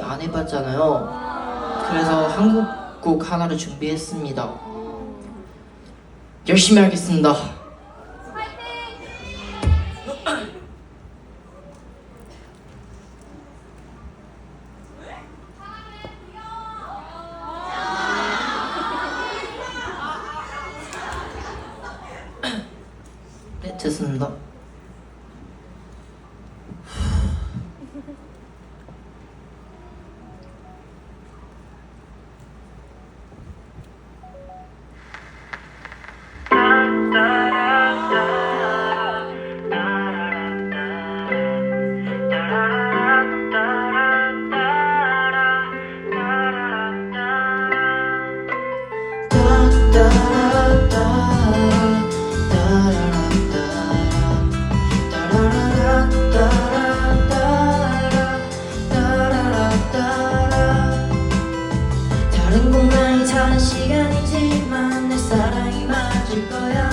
안 해봤잖아요. 그래서 한국 곡 하나를 준비했습니다. 열심히 하겠습니다. 네, 됐습니다. 맞을 거야.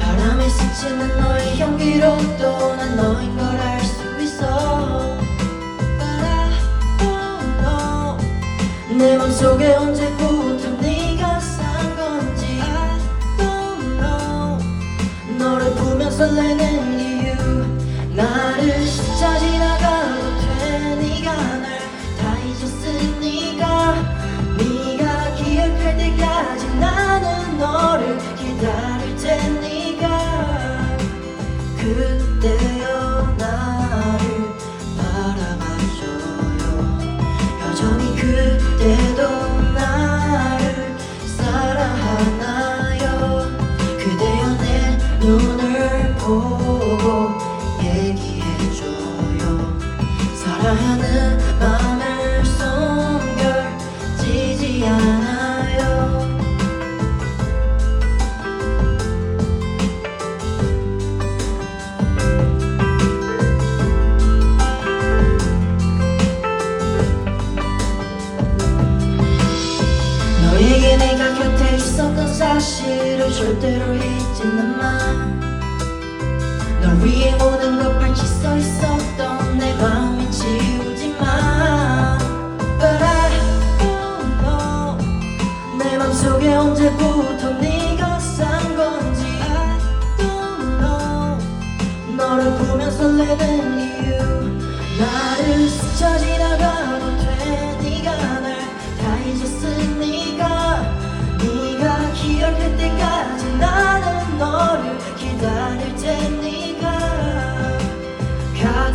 바람에 스치는 너의 향기로 또 난 너인 걸 알 수 있어. But I don't know 내 맘속에 언제 부 너에게 내가 곁에 있었던 사실을 절대로 잊지는 마. 널 위해 모든 것 밝히 써 있었던 내 마음이 지우지 마. But I don't know 내 맘속에 언제부터 네가 산 건지 I don't know 너를 보면 설레는 이유 나를 스쳐 지나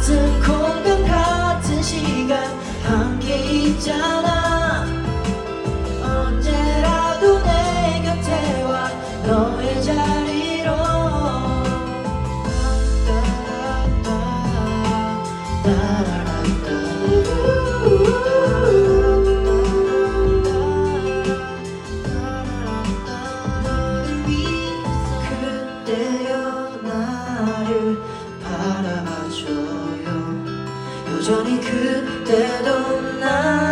같은 공간 같은 시간 함께 있잖아. 언제라도 내 곁에 와 너의 자리로. 그때여 나를 바라봐줘요 여전히 그때도 나